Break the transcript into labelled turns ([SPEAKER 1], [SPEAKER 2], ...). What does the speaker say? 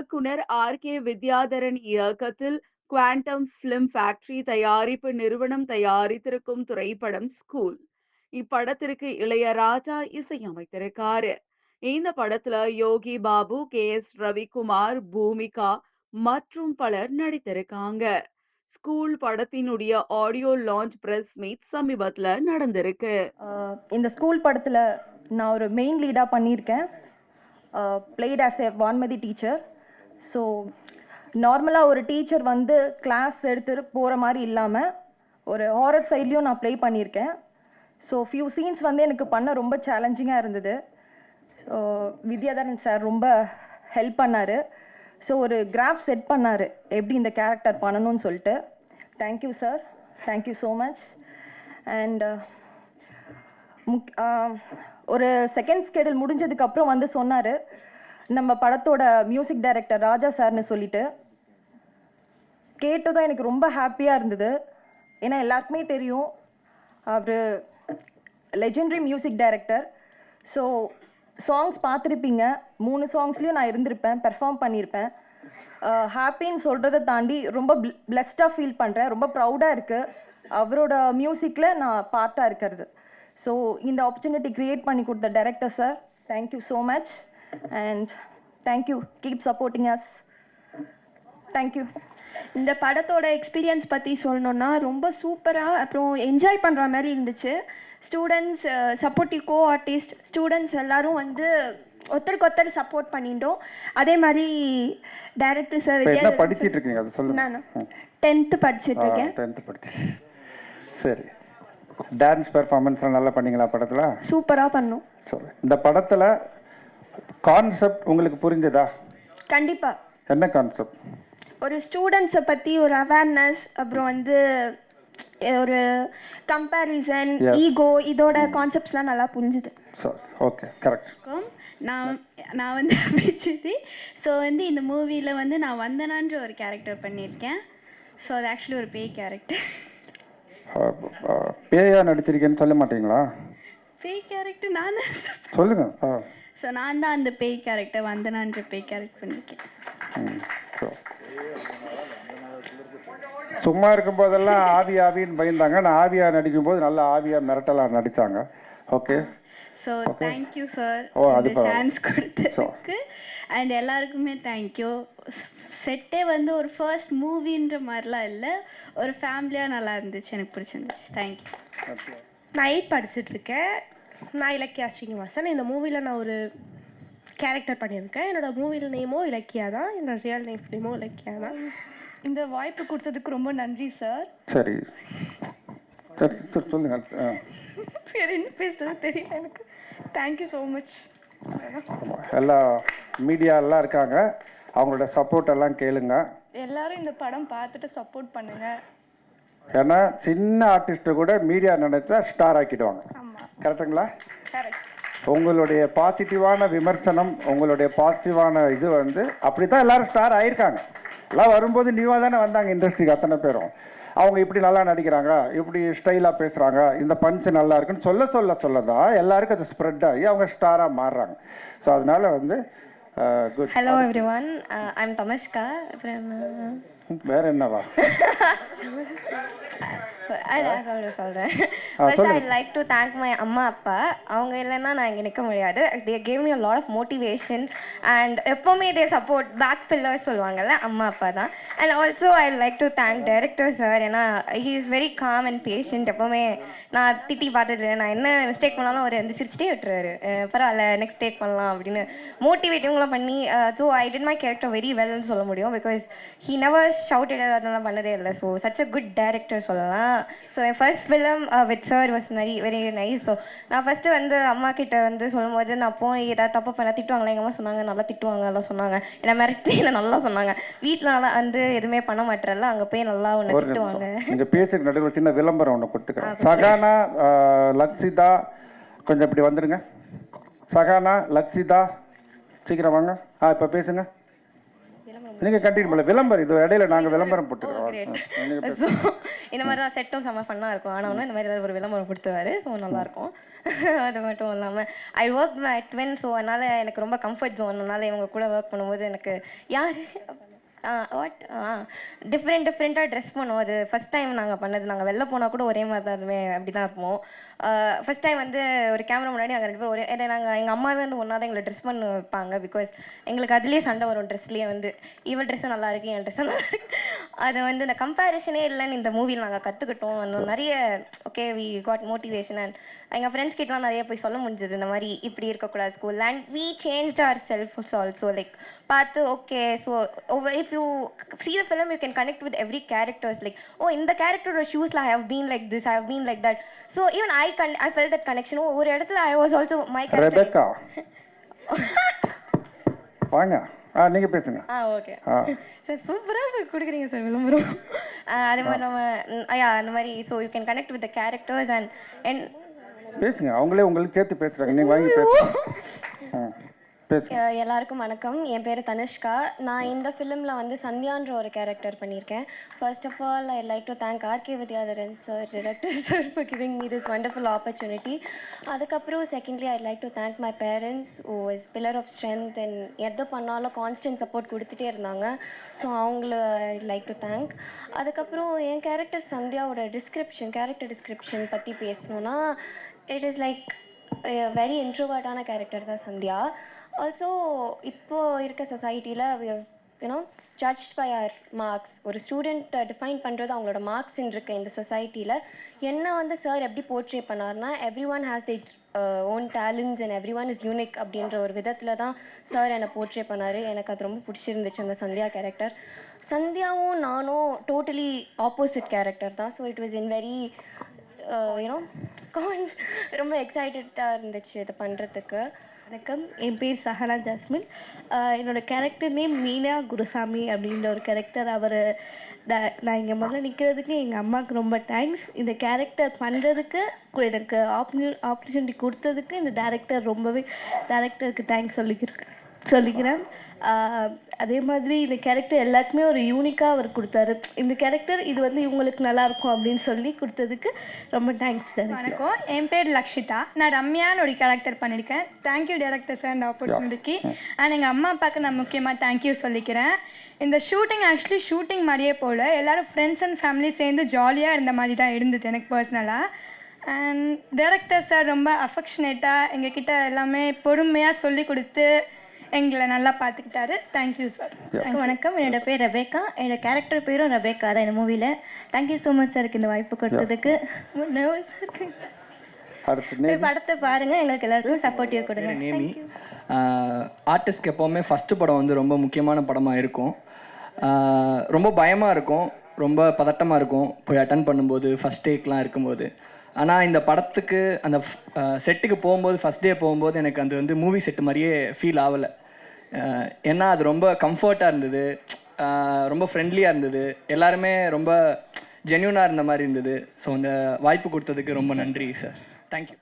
[SPEAKER 1] இயக்குனர் R. K. Vidyadharan இயக்கத்தில் quantum film factory தயாரிப்பு நிறுவனம் தயாரித்திருக்கும் திரைப்படம் ஸ்கூல். இப்படத்திற்கு இளையராஜா இசையமைத்திருக்காரு. இந்த படத்துல யோகி பாபு கே. எஸ். ரவிக்குமார் பூமிகா மற்றும் பலர் நடித்திருக்காங்க. ஸ்கூல் படத்தினுடைய ஆடியோ லான்ச் பிரஸ் மீட் சமீபத்துல நடந்திருக்கு.
[SPEAKER 2] இந்த ஸ்கூல் படத்தில் நான் ஒரு மெயின் லீடாக பண்ணியிருக்கேன். Played as a Vanmathi teacher so நார்மலாக ஒரு டீச்சர் வந்து கிளாஸ் எடுத்துகிட்டு போகிற மாதிரி இல்லாமல் ஒரு ஹாரர் சைட்லேயும் நான் ப்ளே பண்ணியிருக்கேன். ஸோ ஃபியூ சீன்ஸ் வந்து எனக்கு பண்ண ரொம்ப சேலஞ்சிங்காக இருந்தது. ஸோ வித்யாதரன் சார் ரொம்ப ஹெல்ப் பண்ணார். ஸோ ஒரு கிராஃப் செட் பண்ணார். எப்படி இந்த கேரக்டர் பண்ணணும்னு சொல்லிட்டு. Thank you sir thank you so much and முக் ஒரு செகண்ட் ஸ்கெடியூல் முடிஞ்சதுக்கப்புறம் வந்து சொன்னார். நம்ம படத்தோட மியூசிக் டைரக்டர் ராஜா சார்னு சொல்லிட்டு கேட்டதும் எனக்கு ரொம்ப ஹாப்பியாக இருந்தது. ஏன்னா எல்லாருக்குமே தெரியும். அவர் legendary music director so songs பார்த்துருப்பீங்க. மூணு சாங்ஸ்லேயும் நான் இருந்திருப்பேன். பெர்ஃபார்ம் பண்ணியிருப்பேன் ஹாப்பின்னு சொல்கிறத தாண்டி ரொம்ப பிளெஸ்டாக ஃபீல் பண்ணுறேன் ரொம்ப ப்ரௌடாக இருக்குது அவரோட மியூசிக்கில் நான் பார்ட்டாக இருக்கிறது. ஸோ இந்த ஆப்பர்ச்சுனிட்டி க்ரியேட் பண்ணி கொடுத்த director sir thank you so much and thank you keep supporting us thank you
[SPEAKER 3] இந்த படத்தோட எக்ஸ்பீரியன்ஸ் பற்றி சொல்லணுன்னா ரொம்ப சூப்பராக அப்புறம் என்ஜாய் பண்ணுற மாதிரி இருந்துச்சு. Students supportive co artist students எல்லாரும் வந்து ஒருத்தருக்கு ஒருத்தர் சப்போர்ட் பண்ணிட்டோம். அதே மாதிரி டைரக்டர் சார்
[SPEAKER 4] என்ன படிச்சிட்டு இருக்கீங்க? அது சொல்லுங்க.
[SPEAKER 3] நான் டென்த்து படிச்சுட்டு இருக்கேன்.
[SPEAKER 4] டென்த்து படிச்சு. சரி. டான்ஸ் பெர்ஃபார்மன்ஸ்லாம் நல்லா பண்ணீங்களா படத்தில்?
[SPEAKER 3] சூப்பராக பண்ணோம்.
[SPEAKER 4] சரி. இந்த படத்தில் கான்செப்ட் உங்களுக்கு புரிஞ்சதா?
[SPEAKER 3] கண்டிப்பாக
[SPEAKER 4] என்ன கான்செப்ட்?
[SPEAKER 3] ஒரு ஸ்டூடெண்ட்ஸை பற்றி ஒரு அவேர்னஸ் அப்புறம் வந்து ஒரு கம்பேரிசன். ஈகோ இதோட கான்செப்ட்ஸ்லாம் நல்லா புரிஞ்சுது.
[SPEAKER 4] ஓகே கரெக்ட்
[SPEAKER 5] நான் நான் வந்து அபிச்சிதி ஸோ வந்து இந்த மூவியில் வந்து நான் வந்தனான்ற ஒரு கேரக்டர் பண்ணியிருக்கேன். ஸோ அது ஆக்சுவலி ஒரு பேய் கேரக்டர்
[SPEAKER 4] பேயா நடிச்சிருக்கேன்னு சொல்ல மாட்டீங்களா?
[SPEAKER 5] பேய் கேரக்டர் நான் தான்
[SPEAKER 4] சொல்லுங்க. ஆ.
[SPEAKER 5] ஸோ நான் தான் அந்த பேய் கேரக்டர் வந்தனான்ற பேய் கேரக்டர் பண்ணியிருக்கேன்
[SPEAKER 4] ம் சரி சும்மா இருக்கும்போதெல்லாம் ஆவி ஆவின்னு பயந்தாங்க. நான் ஆவியா நடிக்கும்போது நல்லா ஆவியா மிரட்டலாக நடித்தாங்க okay
[SPEAKER 5] so thank you sir இந்த. சான்ஸ் கொடுத்ததுக்கு. அண்ட் எல்லாருக்குமே தேங்க்யூ செட்டே வந்து ஒரு ஃபர்ஸ்ட் மூவின்ற மாதிரிலாம் இல்லை. ஒரு ஃபேமிலியாக நல்லா இருந்துச்சு. எனக்கு பிடிச்சிருந்துச்சு. தேங்க்யூ
[SPEAKER 6] நான் எயிட் படிச்சுட்டு இருக்கேன். நான் இலக்கியா ஸ்ரீனிவாசன். இந்த மூவியில் நான் ஒரு கேரக்டர் பண்ணியிருக்கேன். என்னோட மூவியில் நேமோ இலக்கியா தான். என்னோட ரியல் நேம் நேமோ இலக்கியா தான்.
[SPEAKER 2] இந்த வாய்ப்பு கொடுத்ததுக்கு ரொம்ப நன்றி சார்.
[SPEAKER 4] சரி சொல்லுங்க.
[SPEAKER 2] வேறு என்ன பேசுறது தெரியல எனக்கு. Thank you so much.
[SPEAKER 4] எல்லா மீடியா எல்லாம் இருக்காங்க. அவங்களோட சப்போர்ட் எல்லாம் கேளுங்க.
[SPEAKER 2] எல்லாரும் இந்த படம் பார்த்துட்டு சப்போர்ட் பண்ணுங்க.
[SPEAKER 4] ஏன்னா சின்ன ஆர்டிஸ்ட்டை கூட மீடியா நினைச்சா ஸ்டார் ஆக்கிடுவாங்க. கரெக்டுங்களா?
[SPEAKER 2] கரெக்ட்
[SPEAKER 4] உங்களுடைய பாசிட்டிவான விமர்சனம் உங்களுடைய பாசிட்டிவான இது வந்து அப்படி தான் எல்லாரும் ஸ்டார் ஆயிருக்காங்க. எல்லாம் வரும்போது நியூவாக தானே வந்தாங்க இண்டஸ்ட்ரிக்கு அத்தனை பேரும். அவங்க இப்படி நல்லா நடிக்கிறாங்க இப்படி ஸ்டைலாக பேசுகிறாங்க இந்த பஞ்ச் நல்லா இருக்குன்னு சொல்ல சொல்ல சொல்ல தான் எல்லாருக்கும் அது ஸ்ப்ரெட் ஆகி அவங்க ஸ்டாராக மாறுறாங்க. ஸோ அதனால வந்து good
[SPEAKER 7] Hello everyone, uh, I'm Tamashka from.
[SPEAKER 4] வேற என்னவா?
[SPEAKER 7] நான் சொல்கிறேன் சொல்கிறேன் first I. Like to thank my அம்மா அப்பா. அவங்க இல்லைன்னா நான் இங்கே நிற்க முடியாது. They gave me a lot of motivation and எப்போவுமே தே சப்போர்ட் பேக் பில்லர் சொல்லுவாங்கல்ல அம்மா அப்பா தான். And also I like to thank director sir ஏன்னா he is very calm and patient எப்போவுமே நான் திட்டி பார்த்துட்டு நான் என்ன மிஸ்டேக் பண்ணாலும் அவர் வந்து சிரிச்சிட்டே விட்டுருவாரு. பரவாயில்ல நெக்ஸ்ட் டேக் பண்ணலாம் அப்படின்னு மோட்டிவேட்டிவ்லாம் பண்ணி so I did my character very வெல்னு சொல்ல முடியும் பிகாஸ் ஹீ நெவர் ஷவுட்டட் அதெல்லாம் பண்ணதே இல்லை. So such a good director சொல்லலாம். So N first film with sir was very very nice so நான் ஃபஸ்ட்டு வந்து அம்மா கிட்ட வந்து சொல்லும்போது நான் போய் ஏதாவது தப்பு பண்ண திட்டுவாங்களா? எங்கள் அம்மா சொன்னாங்க நல்லா திட்டுவாங்க எல்லாம் சொன்னாங்க. என்ன மிரட்டி என்னை நல்லா சொன்னாங்க. வீட்டில் நல்லா வந்து எதுவுமே பண்ண மாட்டேறல அங்கே போய் நல்லா
[SPEAKER 4] ஒரு
[SPEAKER 7] திட்டுவாங்க.
[SPEAKER 4] நீங்க பேசுக்கு நடுவில் சின்ன விளம்பரம் ஒன்று கொடுத்துக்கிறேன். சகானா லக்ஷிதா கொஞ்சம் இப்படி வந்துடுங்க சகானா லக்ஷிதா சீக்கிரம் வாங்க. ஆ இப்போ பேசுங்க. நீங்கள் கண்டினியூ பண்ணல விளம்பரம் இது இடையில நாங்கள் விளம்பரம். போட்டுக்கிறோம்.
[SPEAKER 7] ஸோ இந்த மாதிரி தான் செட்டும் செம்ம ஃபன்னாக இருக்கும். ஆனால் இந்த மாதிரி ஏதாவது ஒரு விளம்பரம் கொடுத்துருவாரு. ஸோ நல்லாயிருக்கும். அது மட்டும் இல்லாமல் I work my twin so அதனால் எனக்கு ரொம்ப கம்ஃபர்ட் ஜோன் அதனால் இவங்க கூட ஒர்க் பண்ணும்போது எனக்கு யார்? வாட் டிஃப்ரெண்ட் டிஃப்ரெண்ட்டாக ட்ரெஸ் பண்ணுவோம். அது ஃபஸ்ட் டைம் நாங்கள் பண்ணது. நாங்கள் வெளில போனால் கூட ஒரே மாதிரி தான் அதுவுமே அப்படி தான் இருப்போம் ஃபஸ்ட் டைம் வந்து ஒரு கேமரா முன்னாடி நாங்கள் ரெண்டு பேரும் ஒரே ஏன்னா நாங்கள் எங்கள் அம்மாவே வந்து ஒன்றா தான் எங்களை ட்ரெஸ் பண்ண வைப்பாங்க. பிகாஸ் எங்களுக்கு அதுலேயே சண்டை வரும் ட்ரெஸ்லேயே வந்து. இவள் ட்ரெஸ்ஸும் நல்லா இருக்கு என் ட்ரெஸ்ஸும் நல்லா இருக்கு. அது வந்து இந்த கம்பேரிஷனே இல்லைன்னு இந்த மூவியில் நாங்கள் கற்றுக்கிட்டோம் அந்த நிறைய okay we got motivation and எங்கள் ஃப்ரெண்ட்ஸ் கிட்டலாம் நிறைய போய் சொல்ல முடிஞ்சது. இந்த மாதிரி இப்படி இருக்கக்கூடாது school and we change our self also like பார்த்து okay so if you film you can connect with every characters. Like oh in the character shoes I have been like this I have been like that. So even I con- I felt that connection. Oh ஒரு இடத்துல was also my character.
[SPEAKER 4] Rebecca வாங்க. ஆ நீங்கள் பேசுங்க.
[SPEAKER 7] ஆ okay. Sir சூப்பராக கொடுக்குறீங்க sir விளம்பரம். அதே மாதிரி நம்ம ஐயா அந்த மாதிரி so you can connect with the characters and and
[SPEAKER 4] பேசுங்க அவங்களே உங்களுக்கு சேர்த்து பேசுகிறாங்க நீங்கள் வாங்கி பேசுங்க.
[SPEAKER 7] எல்லாருக்கும் வணக்கம். என் பேர் தனுஷ்கா. நான் இந்த ஃபிலிமில் வந்து சந்தியான்ற ஒரு கேரக்டர் பண்ணியிருக்கேன். First of all I like to thank RK Vidyadharan sir director sir for giving me this wonderful opportunity அதுக்கப்புறம் secondly I like to thank my parents who is pillar of strength and எது பண்ணாலும் constant support கொடுத்துட்டே இருந்தாங்க. So அவங்கள ஐ like to thank அதுக்கப்புறம் என் character சந்தியாவோட description character description பற்றி பேசணுன்னா இட் இஸ் லைக் வெரி இன்ட்ரோவர்ட்டான கேரக்டர் தான் சந்தியா. ஆல்சோ இப்போ இருக்க சொசைட்டியில் you know judge by our marks ஒரு ஸ்டூடெண்ட் டிஃபைன் பண்ணுறது அவங்களோட மார்க்ஸ்ன்னு இருக்க இந்த சொசைட்டியில் என்ன வந்து சார் எப்படி போர்ட்ரே பண்ணார்னா every one has the own talents and every one is unique அப்படின்ற ஒரு விதத்தில் தான் சார் என்னை போர்ட்ரே பண்ணார். எனக்கு அது ரொம்ப பிடிச்சிருந்துச்சு அந்த சந்தியா கேரக்டர் சந்தியாவும் நானும் டோட்டலி ஆப்போசிட் கேரக்டர் தான். So it was in very you know Khan ரொம்ப எக்ஸைட்டடாக இருந்துச்சு இதை பண்ணுறதுக்கு
[SPEAKER 8] வணக்கம். என் பேர் சஹனா ஜாஸ்மின். என்னோடய என்னோட கேரக்டர் நேம் மீனா குருசாமி அப்படின்ற ஒரு கேரக்டர் அவர் நான் இங்கே முதல்ல நிற்கிறதுக்கு எங்கள் அம்மாவுக்கு ரொம்ப தேங்க்ஸ் இந்த கேரக்டர் பண்ணுறதுக்கு எனக்கு ஆப்பர்ச்சு ஆப்பர்ச்சுனிட்டி கொடுத்ததுக்கு இந்த டேரக்டர் ரொம்பவே டேரக்டருக்கு தேங்க்ஸ் சொல்லிக்கிறேன். சொல்லிக்கிறேன். அதே மாதிரி இந்த கேரக்டர் எல்லாத்துக்குமே ஒரு யூனிக்காக அவர் கொடுத்தாரு. இந்த கேரக்டர் இது வந்து இவங்களுக்கு நல்லா இருக்கும் அப்படின்னு சொல்லி கொடுத்ததுக்கு ரொம்ப தேங்க்ஸ் டேரக்டர்
[SPEAKER 9] வணக்கம். என் பேர் லக்ஷிதா. நான் ரம்யான்னு ஒரு கேரக்டர் பண்ணியிருக்கேன். தேங்க்யூ டேரக்டர் சார் அந்த ஆப்பர்ச்சுனிட்டிக்கு அண்ட் எங்கள் அம்மா அப்பாவுக்கு நான் முக்கியமாக தேங்க்யூ சொல்லிக்கிறேன். இந்த ஷூட்டிங் ஆக்சுவலி ஷூட்டிங் மாதிரியே போல் எல்லாரும் ஃப்ரெண்ட்ஸ் அண்ட் ஃபேமிலி சேர்ந்து ஜாலியாக இருந்த மாதிரி தான் இருந்தது எனக்கு பர்சனலாக அண்ட் டேரக்டர் சார் ரொம்ப அஃபெக்ஷனேட்டாக எங்ககிட்ட எல்லாமே பொறுமையாக சொல்லி கொடுத்து எங்களை நல்லா பார்த்துக்கிட்டாரு. தேங்க்யூ சார்
[SPEAKER 5] வணக்கம். என்னோட பேர் ரெபேக்கா. என்னோட கேரக்டர் பேரும் ரெபேக்கா தான் இந்த மூவியில் தேங்க்யூ ஸோ மச் சாருக்கு இந்த வாய்ப்பு கொடுத்ததுக்கு. படத்தை பாருங்க. எங்களுக்கு எல்லாருக்கும் சப்போர்ட்டிவ் கொடுங்க.
[SPEAKER 10] நேமி. ஆர்டிஸ்ட்க்கு எப்போவுமே ஃபஸ்ட்டு படம் வந்து ரொம்ப முக்கியமான படமாக இருக்கும். ரொம்ப பயமாக இருக்கும். ரொம்ப பதட்டமாக இருக்கும். போய் அட்டன் பண்ணும்போது ஃபஸ்ட் டேக்லாம் இருக்கும்போது. ஆனால் இந்த படத்துக்கு அந்த செட்டுக்கு போகும்போது ஃபஸ்ட் டே போகும்போது எனக்கு அது வந்து மூவி செட்டு மாதிரியே ஃபீல் ஆகலை. ஏன்னா அது ரொம்ப கம்ஃபர்ட்டாக இருந்தது. ரொம்ப ஃப்ரெண்ட்லியாக இருந்தது. எல்லாருமே ரொம்ப ஜென்யூனாக இருந்த மாதிரி இருந்தது. ஸோ அந்த வாய்ப்பு கொடுத்ததுக்கு ரொம்ப நன்றி சார் தேங்க்யூ